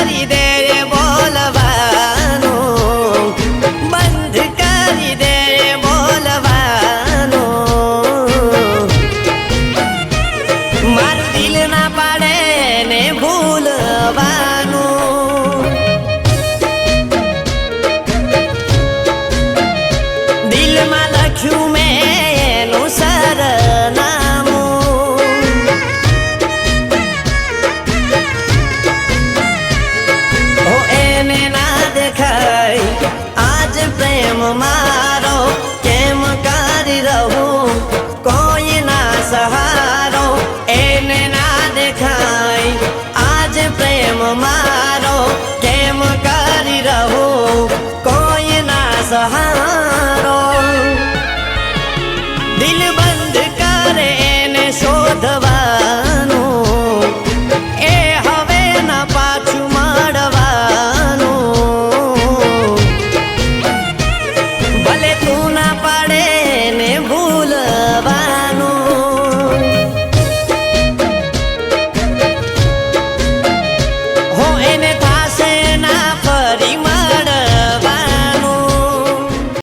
કરી દે બોલવાનું બંધ કરી દે બોલવાનું મારું દિલ ના પાડે ને ભૂલવા મારો? કેમ કરી રહું? કોઈ ના સહારો? એને ના દેખાય. આજ પ્રેમ મારો. કેમ કરી રહું? કોઈ ના સહારો. દિલ